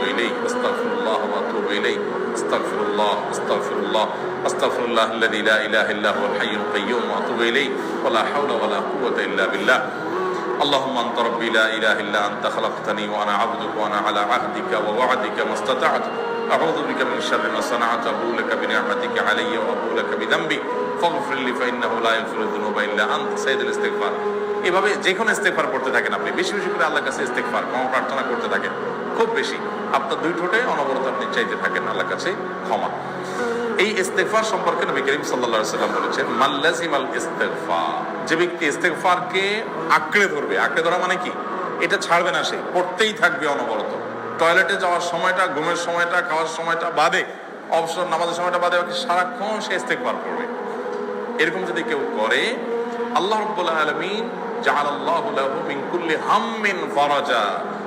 আতুবু ইলাইহি আস্তাগফিরুল্লাহ ওয়া আতুবু ইলাইহি আস্তাগফিরুল্লাহ আস্তাগফিরুল্লাহ আস্তাগফিরুল্লাহ الذي لا اله الا هو الحي القيوم واتوب اليه ولا حول ولا قوه الا بالله اللهم انت ربي لا اله الا انت خلقتني وانا عبدك وانا على عهدك ووعدك ما استطعت اعوذ بك من شر ما صنعت ابو لك بنعمتك علي وابو لك بذنبي فاغفر لي فانه لا يغفر الذنوب الا انت سيد الاستغفار এভাবে যে কোনো ইস্তেকফার করতে থাকেন আপনি বেশি বেশি করে আল্লাহর কাছে ইস্তেকফার ক্ষমা প্রার্থনা করতে থাকেন খুব বেশি আপনার দুই ঠোঁটে অনবরত আপনি চাইতে থাকেন আল্লাহর কাছে ক্ষমা। এই ইস্তেগফার সম্পর্কে নবী করিম আলাইহি সাল্লাম বলেছেন মাল্লাজিমাল ইস্তেগফার। যে ব্যক্তি ইস্তেগফারকে আঁকড়ে ধরবে, আঁকড়ে ধরা মানে কি? এটা ছাড়বে না সে, পড়তেই থাকবে অনবরত। টয়লেটে যাওয়ার সময়টা, ঘুমের সময়টা, খাওয়ার সময়টা বাদে, অবসর, নামাজের সময়টা বাদে বাকি সারাক্ষণ সে ইস্তেগফার করবে এরকম যদি কেউ করে, আল্লাহ রাব্বুল আলামিন জাআলাল্লাহু লাহু মিন কুল্লি হাম্মিন ফারাজা।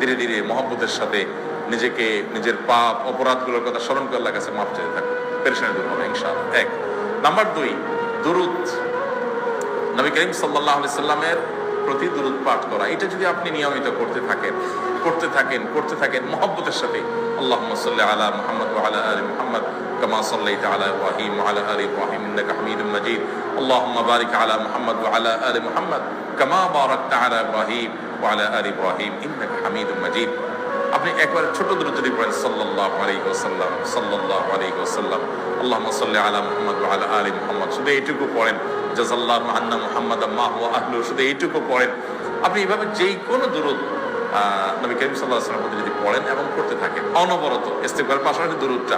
ধীরে ধীরে মহব্বতের সাথে নিজেকে নিজের পাপ অপরাধগুলোর কথা স্মরণ করে আল্লাহর কাছে মাপ চাইতে থাকবে পেরেশানি দূর হবে ইনশাআল্লাহ এক নাম্বার দুই দুরুদ নবী করিম সাল্লাহ সাল্লামের প্রতি দুরুদ পাঠ করা এটা যদি আপনি নিয়মিত করতে থাকেন করতে থাকেন করতে থাকেন মহব্বতের সাথে আল্লাহ সাল্লি আলা মুহাম্মদ ওয়া আলা আলি মুহাম্মদ كما صليت على ابراهيم وعلى ال ابراهيم انك حميد مجيد اللهم بارك على محمد وعلى ال محمد كما باركت على ابراهيم ওয়ালা আর ইব্রাহিম হামিদ মাজিদ। আপনি একবার ছোট দ্রুত পড়েন সাল্লাহ আলী ওসাল্লাম সাল্লাহ আলী আল্লাহ সাল্লাহ আলা মোহাম্মদ আলা আলী মোহাম্মদ, শুধু এইটুকু পড়েন। জাজাল্লাহ আন্না মোহাম্মদ আম্মা ও আহলু শুধু এইটুকু পড়েন। আপনি এভাবে যেই কোনো দূরত নবী করিম সাল্লাহ আসলাম যদি পড়েন এবং করতে থাকে অনবরত ইস্তেকবার পাশাপাশি দূরতটা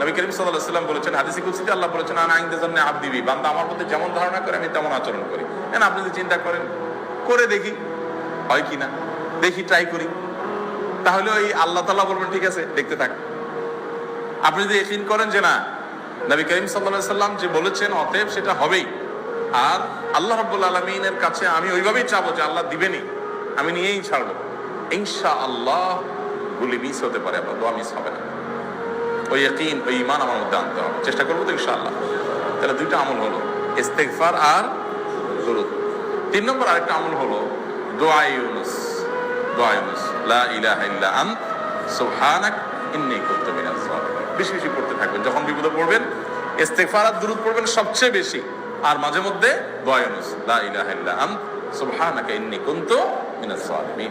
নবী করিম সাল্লাহ সাল্লাম বলেছেন, হাদিসি কুসিতে আল্লাহ বলেছেন, আনা আইনদের জন্য আব দিবি বান্দা আমার মধ্যে যেমন ধারণা করে, আমি তেমন আচরণ করি। হ্যাঁ আপনি যদি চিন্তা করেন, করে দেখি। হয় কি না? দেখি ট্রাই করি। তাহলে ওই আল্লাহ তাল্লাহ বলবেন, ঠিক আছে, দেখতে থাক। আপনি যদি একিন করেন যে না, নবী করিম সাল্লাহ সাল্লাম যে বলেছেন, অতএব সেটা হবেই। আর আল্লাহ রব্বুল আলমিনের কাছে আমি ওইভাবেই চাবো যে আল্লাহ দিবেনই। আমি নিয়েই ছাড়বো। ইনশা আল্লাহ গুলি মিস হতে পারে আপনার দোয়া মিস হবে না। ওই ইকিন ওই ইমান আমার মধ্যে আনতে হবে। চেষ্টা করব তো ইনশাআল্লাহ। তাহলে দুইটা আমল হলো, ইস্তেগফার আর দরুদ। তিন নম্বর আরেকটা আমল হলো, দোয়া ইউনুস। দোয়া ইউনুস। লা ইলাহা ইল্লা আন্ত, সুবহানাক, ইন্নী কুনতু মিনাজ জালিমিন বেশি বেশি পড়তে থাকবেন। যখন বিপদে পড়বেন, ইস্তেগফার আর দরুদ পড়বেন সবচেয়ে বেশি। আর মাঝে মধ্যে দোয়া ইউনুস। লা ইলাহা ইল্লা আন্ত, সুবহানাকা, ইন্নী কুনতু মিনাজ জালিমিন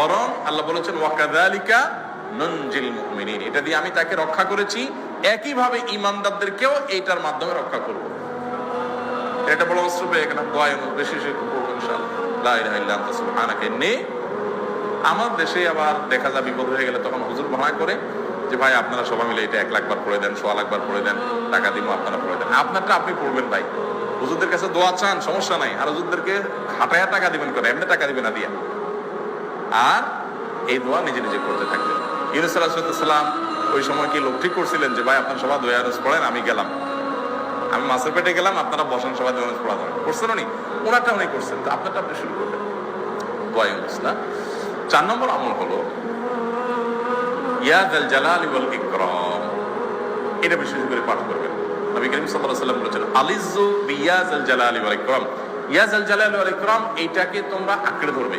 বরং আল্লাহ বলেছেন ওয়াকাদালিকা ননজিল মুমিনিন। এটা দিয়ে আমি তাকে রক্ষা করেছি। একইভাবে ইমানদারদেরকেও এইটার মাধ্যমে রক্ষা করব। এটা বড় অস্ত্র পেয়ে গেলাম। দোয়া বেশি ইন্নী আমার দেশে আবার দেখা যায় বিপদ হয়ে গেলে তখন হুজুর ভাড়া করে যে, ভাই, আপনারা সবাই মিলে এটা এক লাখ বার পড়ে দেন, সোয়া লাখ বার পড়ে দেন, টাকা দিব, আপনারা পড়ে দেন। আপনারটা আপনি পড়বেন ভাই। হুজুরদের কাছে দোয়া চান, সমস্যা নাই। আর হুজুরদেরকে হাঁটায়া টাকা দিবেন করে এমনি টাকা দিবেন না দিয়া। আর এই দোয়া নিজে নিজে করতে থাকবেন। ইউনুস সাল্লাম ওই সময় কি লোক ঠিক করছিলেন যে, ভাই, আপনার সবাই দোয়া পড়েন আমি গেলাম। আমি মাছের পেটে গেলাম, আপনারা বসেন সবাই দোয়া পড়া যাবে। করছেন উনি ওনারটা উনি করছেন। তো আপনারটা আপনি শুরু করবেন। দোয়া ইউনুস, না? চার নম্বর আমল হলো ইয়াদাল জালালি ওয়াল ইকরাম। এটা বিশেষ করে পাঠ করবেন। নবী করিম সাল্লাল্লাহু আলাইহি সাল্লাম বলেছেন আলিজু বিয়াজাল জালালি ওয়াল ইকরাম। ইয়াজাল জালালি ওয়াল ইকরাম, এইটাকে তোমরা আঁকড়ে ধরবে।